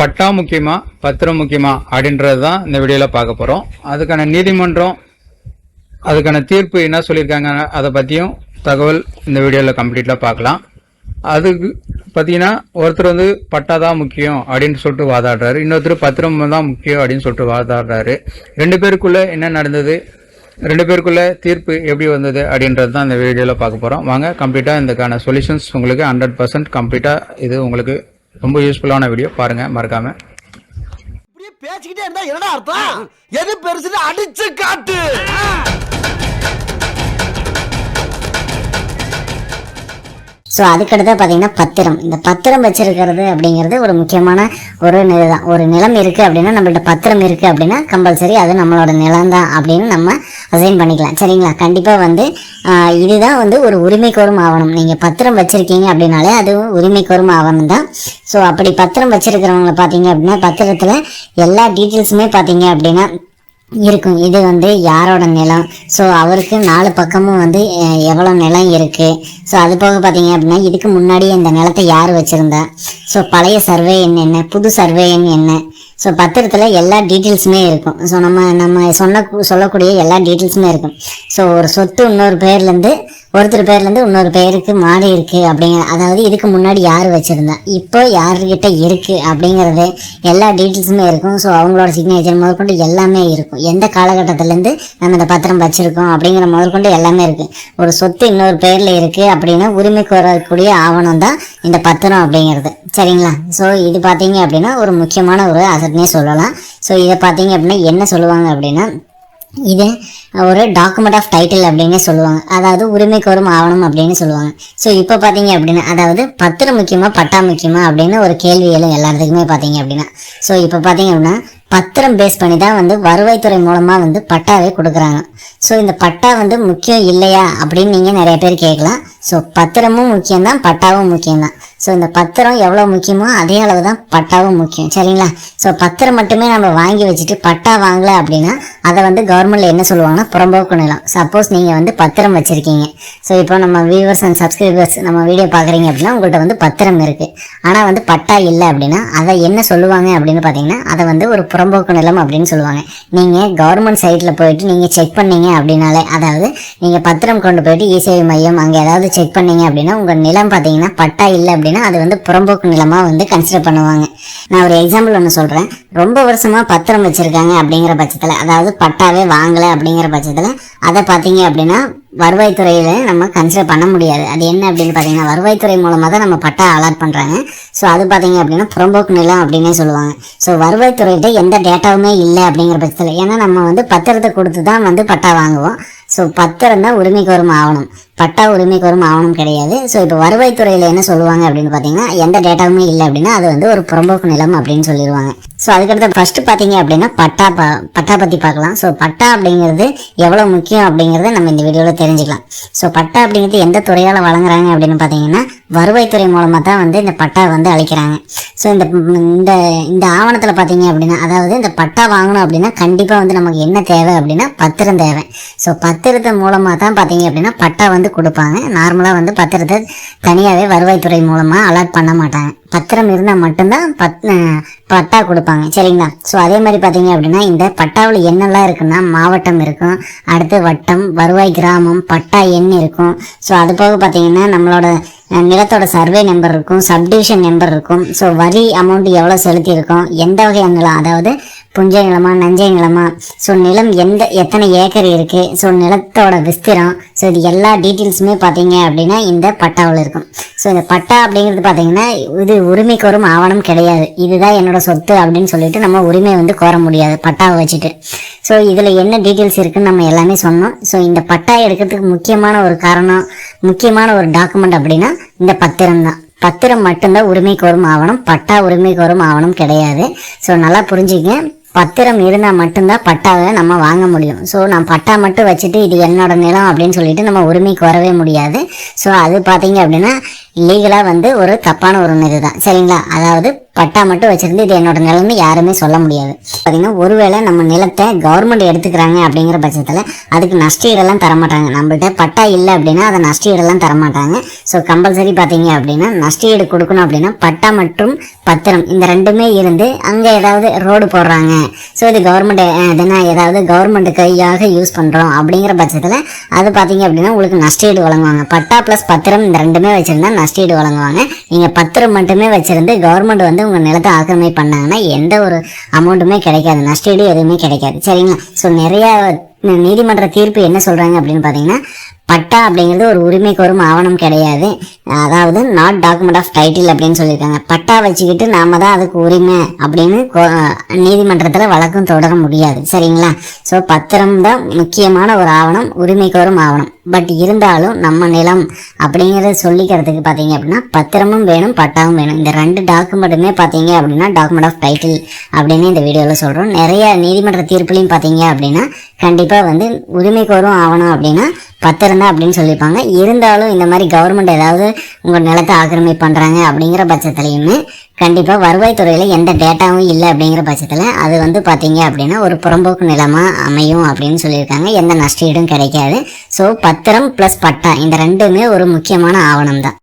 பட்டா முக்கியமா பத்திரம் முக்கியமா அப்படின்றது தான் இந்த வீடியோவில் பார்க்க போகிறோம் அதுக்கான நீதிமன்றம் அதுக்கான தீர்ப்பு என்ன சொல்லியிருக்காங்க அதை பற்றியும் தகவல் இந்த வீடியோவில் கம்ப்ளீட்டாக பார்க்கலாம். அதுக்கு பார்த்தீங்கன்னா ஒருத்தர் வந்து பட்டா தான் முக்கியம் அப்படின்னு சொல்லிட்டு வாதாடுறாரு. இன்னொருத்தர் பத்திரம் தான் முக்கியம் அப்படின்னு சொல்லிட்டு வாதாடுறாரு. ரெண்டு பேருக்குள்ள என்ன நடந்தது? ரெண்டு பேருக்குள்ள தீர்ப்பு எப்படி வந்தது அப்படின்றது தான் இந்த வீடியோவில் பார்க்க போகிறோம் வாங்க கம்ப்ளீட்டாக இதுக்கான சொல்யூஷன்ஸ் உங்களுக்கு ஹண்ட்ரட் பர்சன்ட் கம்ப்ளீட்டாக இது உங்களுக்கு ரொம்ப யூஸ்ஃபுல்லான வீடியோ பாருங்கள் மறக்காமல் இப்படியே பேசிக்கிட்டே இருந்தா என்னடா அர்த்தம்? எது பெருசுன்னு அடிச்சு காட்டு. ஸோ அதுக்கடுத்து பார்த்தீங்கன்னா பத்திரம். இந்த பத்திரம் வச்சிருக்கிறது அப்படிங்கிறது ஒரு முக்கியமான ஒரு இதுதான் ஒரு நிலம் இருக்குது அப்படின்னா நம்மள்ட்ட பத்திரம் இருக்குது அப்படின்னா கம்பல்சரி அது நம்மளோட நிலம் தான் அப்படின்னு நம்ம அசைன் பண்ணிக்கலாம். சரிங்களா? கண்டிப்பாக வந்து இதுதான் வந்து ஒரு உரிமை கோரும் ஆவணம். நீங்கள் பத்திரம் வச்சுருக்கீங்க அப்படின்னாலே அது உரிமை கோரும் ஆவணம் தான் ஸோ அப்படி பத்திரம் வச்சிருக்கிறவங்கள பார்த்தீங்க அப்படின்னா பத்திரத்தில் எல்லா டீட்டெயில்ஸுமே பார்த்தீங்க அப்படின்னா இருக்கும். இது வந்து யாரோட நிலம்? ஸோ அவருக்கு நாலு பக்கமும் வந்து எவ்வளோ நிலம் இருக்குது ஸோ அது போக பார்த்தீங்க அப்படின்னா இதுக்கு முன்னாடி இந்த நிலத்தை யார் வச்சுருந்தா? ஸோ பழைய சர்வே எண் என்ன? புது சர்வே எண் என்ன? ஸோ பத்திரத்தில் எல்லா டீட்டெயில்ஸுமே இருக்கும். ஸோ நம்ம நம்ம சொன்ன சொல்லக்கூடிய எல்லா டீட்டெயில்ஸுமே இருக்கும். ஸோ ஒரு சொத்து இன்னொரு பேர்லேருந்து ஒருத்தர் பேர்லேருந்து இன்னொரு பேருக்கு மாறி இருக்குது அப்படிங்கிற அதாவது இதுக்கு முன்னாடி யார் வச்சுருந்தா இப்போ யாருக்கிட்ட இருக்குது அப்படிங்கிறது எல்லா டீட்டெயில்ஸுமே இருக்கும். ஸோ அவங்களோட சிக்னேச்சர் முதற்கொண்டு எல்லாமே இருக்கும். எந்த காலகட்டத்திலேருந்து நம்ம இந்த பத்திரம் வச்சுருக்கோம் அப்படிங்கிற முதற்கொண்டு எல்லாமே இருக்குது ஒரு சொத்து இன்னொரு பேரில் இருக்குது அப்படின்னா உரிமை கோரக்கூடிய ஆவணம் தான் இந்த பத்திரம் அப்படிங்கிறது. சரிங்களா? ஸோ இது பார்த்தீங்க அப்படின்னா ஒரு முக்கியமான ஒரு அசட்னே சொல்லலாம். ஸோ இதை பார்த்தீங்க அப்படின்னா என்ன சொல்லுவாங்க அப்படின்னா இது ஒரு டாக்குமெண்ட் ஆஃப் டைட்டில் அப்படின்னு சொல்லுவாங்க. அதாவது உரிமை ஆவணம் அப்படின்னு சொல்லுவாங்க. ஸோ இப்போ பார்த்தீங்க அப்படின்னா அதாவது பத்திரம் முக்கியமா பட்டா முக்கியமா அப்படின்னு ஒரு கேள்வி எழும் எல்லாத்துக்குமே பார்த்தீங்க அப்படின்னா. ஸோ இப்போ பார்த்தீங்க அப்படின்னா பத்திரம் பேஸ் பண்ணி தான் வந்து வருவாய்த்துறை மூலமாக வந்து பட்டாவே கொடுக்குறாங்க. ஸோ இந்த பட்டா வந்து முக்கியம் இல்லையா அப்படின்னு நீங்கள் நிறைய பேர் கேட்கலாம். ஸோ பத்திரமும் முக்கியம்தான் பட்டாவும் முக்கியம்தான் ஸோ இந்த பத்திரம் எவ்வளோ முக்கியமோ அதே அளவு தான் பட்டாவும் முக்கியம். சரிங்களா? ஸோ பத்திரம் மட்டுமே நம்ம வாங்கி வச்சுட்டு பட்டா வாங்கலை அப்படின்னா அதை வந்து கவர்மெண்ட்ல என்ன சொல்லுவாங்கன்னா புறம்போக்கு நிலம். சப்போஸ் நீங்கள் வந்து பத்திரம் வச்சுருக்கீங்க. ஸோ இப்போ நம்ம வியூவர்ஸ் அண்ட் சப்ஸ்கிரைபர்ஸ் நம்ம வீடியோ பார்க்குறீங்க அப்படின்னா உங்கள்கிட்ட வந்து பத்திரம் இருக்குது ஆனால் வந்து பட்டா இல்லை அப்படின்னா அதை என்ன சொல்லுவாங்க அப்படின்னு பார்த்தீங்கன்னா அதை வந்து ஒரு புறம்போக்கு நிலம் அப்படின்னு சொல்லுவாங்க. நீங்கள் கவர்மெண்ட் சைட்டில் போயிட்டு நீங்கள் செக் பண்ணீங்க அப்படின்னாலே அதாவது நீங்கள் பத்திரம் கொண்டு போயிட்டு இசேவை மையம் அங்கே ஏதாவது செக் பண்ணீங்க அப்படின்னா உங்கள் நிலம் பார்த்தீங்கன்னா பட்டா இல்லை அப்படின்னா அது வந்து புறம்போக்கு நிலமாக வந்து கன்சிடர் பண்ணுவாங்க. நான் ஒரு எக்ஸாம்பிள் ஒன்று சொல்கிறேன் ரொம்ப வருஷமாக பத்திரம் வச்சுருக்காங்க அப்படிங்கிற பட்சத்தில் அதாவது பட்டாவே வாங்கலை அப்படிங்கிற பட்சத்தில் அதை பார்த்தீங்க அப்படின்னா வருவாய்த்துறையில் நம்ம கன்சிடர் பண்ண முடியாது. அது என்ன அப்படின்னு பார்த்தீங்கன்னா வருவாய்த்துறை மூலமாக தான் நம்ம பட்டா அலாட் பண்ணுறாங்க ஸோ அது பார்த்தீங்க அப்படின்னா புறம்போக்கு நிலம் அப்படின்னே சொல்லுவாங்க. ஸோ வருவாய்த்துறையிட்ட எந்த டேட்டாவுமே இல்லை அப்படிங்கிற பட்சத்தில். ஏன்னா நம்ம வந்து பத்திரத்தை கொடுத்து தான் வந்து பட்டா வாங்குவோம். ஸோ பத்திரம் தான் உரிமைக்கு வரும் ஆவணம் பட்டா உரிமைக்கு ஆவணம் கிடையாது. ஸோ இப்போ வருவாய்த்துறையில் என்ன சொல்லுவாங்க அப்படின்னு பார்த்தீங்கன்னா எந்த டேட்டாவுமே இல்லை அப்படின்னா அது வந்து ஒரு புறம்போக்கு நிலம் அப்படின்னு சொல்லிடுவாங்க. ஸோ அதுக்கடுத்து ஃபர்ஸ்ட் பார்த்தீங்க அப்படின்னா பட்டா பா பட்டா பற்றி பார்க்கலாம். ஸோ பட்டா அப்படிங்கிறது எவ்வளோ முக்கியம் அப்படிங்கிறத நம்ம இந்த வீடியோவில் தெரிஞ்சுக்கலாம். ஸோ பட்டா அப்படிங்கிறது எந்த துறையால் வழங்குறாங்க அப்படின்னு பார்த்தீங்கன்னா வருவாய்த்துறை மூலமாக தான் வந்து இந்த பட்டா வந்து அளிக்கிறாங்க. ஸோ இந்த இந்த இந்த ஆவணத்தில் பார்த்தீங்க அப்படின்னா அதாவது இந்த பட்டா வாங்கணும் அப்படின்னா கண்டிப்பாக வந்து நமக்கு என்ன தேவை அப்படின்னா பத்திரம் தேவை. ஸோ பத்திரத்தை மூலமாக தான் பார்த்தீங்க அப்படின்னா பட்டா வந்து கொடுப்பாங்க. நார்மலாக வந்து பத்திரத்தை தனியாகவே வருவாய்த்துறை மூலமாக அலாட் பண்ண மாட்டாங்க. பத்திரம் இருந்தால் மட்டும்தான் பத் பட்டா கொடுப்பாங்க. சரிங்களா? ஸோ அதே மாதிரி பார்த்தீங்க அப்படின்னா இந்த பட்டாவில் என்னெல்லாம் இருக்குன்னா மாவட்டம் இருக்கும். அடுத்து வட்டம் வருவாய் கிராமம் பட்டா எண் இருக்கும். ஸோ அது போக பார்த்தீங்கன்னா நம்மளோட நிலத்தோட சர்வே நம்பர் இருக்கும் சப்டிவிஷன் நம்பர் இருக்கும். ஸோ வரி அமௌண்ட் எவ்வளோ செலுத்தியிருக்கோம் எந்த வகையான நிலம் அதாவது புஞ்சை நிலமா நஞ்சை நிலமா ஸோ நிலம் எந்த எத்தனை ஏக்கர் இருக்குது ஸோ நிலத்தோட விஸ்திரம் ஸோ இது எல்லா டீட்டெயில்ஸுமே பார்த்தீங்க அப்படின்னா இந்த பட்டாவில் இருக்கும். ஸோ இந்த பட்டா அப்படிங்கிறது பார்த்தீங்கன்னா இது உரிமை கோரும் ஆவணம் கிடையாது. இதுதான் என்னோட சொத்து அப்படின்னு சொல்லிட்டு நம்ம உரிமை வந்து கோர முடியாது பட்டாவை வச்சுட்டு. ஸோ இதில் என்ன டீட்டெயில்ஸ் இருக்குன்னு நம்ம எல்லாமே சொன்னோம். ஸோ இந்த பட்டா எடுக்கிறதுக்கு முக்கியமான ஒரு காரணம் முக்கியமான ஒரு டாக்குமெண்ட் அப்படின்னா இந்த பத்திரம் தான். பத்திரம் மட்டும்தான் உரிமை கோரும் ஆவணம் பட்டா உரிமை கோரும் ஆவணம் கிடையாது. ஸோ நல்லா புரிஞ்சுக்க பத்திரம் இருந்தால் மட்டும்தான் பட்டாவை நம்ம வாங்க முடியும். ஸோ நான் பட்டா மட்டும் வச்சுட்டு இது என்னோட நிலம் அப்படின்னு சொல்லிட்டு நம்ம உரிமைக்கு வரவே முடியாது. ஸோ அது பார்த்தீங்க அப்படின்னா லீகலாக வந்து ஒரு தப்பான ஒரு இதுதான். சரிங்களா? அதாவது பட்டா மட்டும் வச்சிருந்து இது என்னோட நிலைமை யாருமே சொல்ல முடியாது. பார்த்தீங்கன்னா ஒருவேளை நம்ம நிலத்தை கவர்மெண்ட் எடுத்துக்கிறாங்க அப்படிங்கிற பட்சத்தில் அதுக்கு நஷ்டஈடெல்லாம் தரமாட்டாங்க. நம்மள்ட்ட பட்டா இல்லை அப்படின்னா அதை நஷ்டஈடெல்லாம் தரமாட்டாங்க. ஸோ கம்பல்சரி பார்த்தீங்க அப்படின்னா நஷ்டஈடு கொடுக்கணும் அப்படின்னா பட்டா மற்றும் பத்திரம் இந்த ரெண்டுமே இருந்து அங்கே ஏதாவது ரோடு போடுறாங்க. ஸோ இது கவர்மெண்ட் எதுனா ஏதாவது கவர்மெண்ட் கையாக யூஸ் பண்ணுறோம் அப்படிங்கிற பட்சத்தில் அது பார்த்தீங்க அப்படின்னா உங்களுக்கு நஷ்டஈடு வழங்குவாங்க. பட்டா ப்ளஸ் பத்திரம் இந்த ரெண்டுமே வச்சுருந்தா நஷ்டஈடு வழங்குவாங்க. நீங்கள் பத்திரம் மட்டுமே வச்சிருந்து கவர்மெண்ட் வந்து உங்கள் நிலத்தை ஆக்கிரமி பண்ணாங்கன்னா எந்த ஒரு அமௌண்ட்டுமே கிடைக்காது. நஷ்டஈடு எதுவுமே கிடைக்காது. சரிங்களா? ஸோ நிறையா நீதிமன்ற தீர்ப்பு என்ன சொல்கிறாங்க அப்படின்னு பார்த்தீங்கன்னா பட்டா அப்படிங்கிறது ஒரு உரிமைக்கு வரும் ஆவணம் கிடையாது. அதாவது நாட் டாக்குமெண்ட் ஆஃப் டைட்டில் அப்படின்னு சொல்லியிருக்காங்க. பட்டா வச்சுக்கிட்டு நாம தான் அதுக்கு உரிமை அப்படின்னு நீதிமன்றத்தில் வழக்கம் தொடர முடியாது. சரிங்களா? ஸோ பத்திரம் தான் முக்கியமான ஒரு ஆவணம் உரிமைகோரும் ஆவணம். பட் இருந்தாலும் நம்ம நிலம் அப்படிங்கிறத சொல்லிக்கிறதுக்கு பார்த்தீங்க அப்படின்னா பத்திரமும் வேணும் பட்டாவும் வேணும். இந்த ரெண்டு டாக்குமெண்ட்டுமே பார்த்தீங்க அப்படின்னா டாக்குமெண்ட் ஆஃப் டைட்டில் அப்படின்னு இந்த வீடியோவில் சொல்கிறோம் நிறைய நீதிமன்ற தீர்ப்புலையும் பார்த்தீங்க அப்படின்னா கண்டிப்பாக வந்து உரிமை கோரும் ஆவணம் அப்படின்னா பத்திரம் தான் அப்படின்னு சொல்லியிருப்பாங்க. இருந்தாலும் இந்த மாதிரி கவர்மெண்ட் ஏதாவது உங்கள் நிலத்தை ஆக்கிரமிப்பு பண்ணுறாங்க அப்படிங்கிற பட்சத்துலையுமே கண்டிப்பாக வருவாய்த்துறையில் எந்த டேட்டாவும் இல்லை அப்படிங்கிற பட்சத்தில் அது வந்து பார்த்தீங்க அப்படின்னா ஒரு புறம்போக்கு நிலமாக அமையும் அப்படின்னு சொல்லியிருக்காங்க. எந்த நஷ்டீடும் கிடைக்காது. ஸோ பத்திரம் ப்ளஸ் பட்டா இந்த ரெண்டுமே ஒரு முக்கியமான ஆவணம் தான்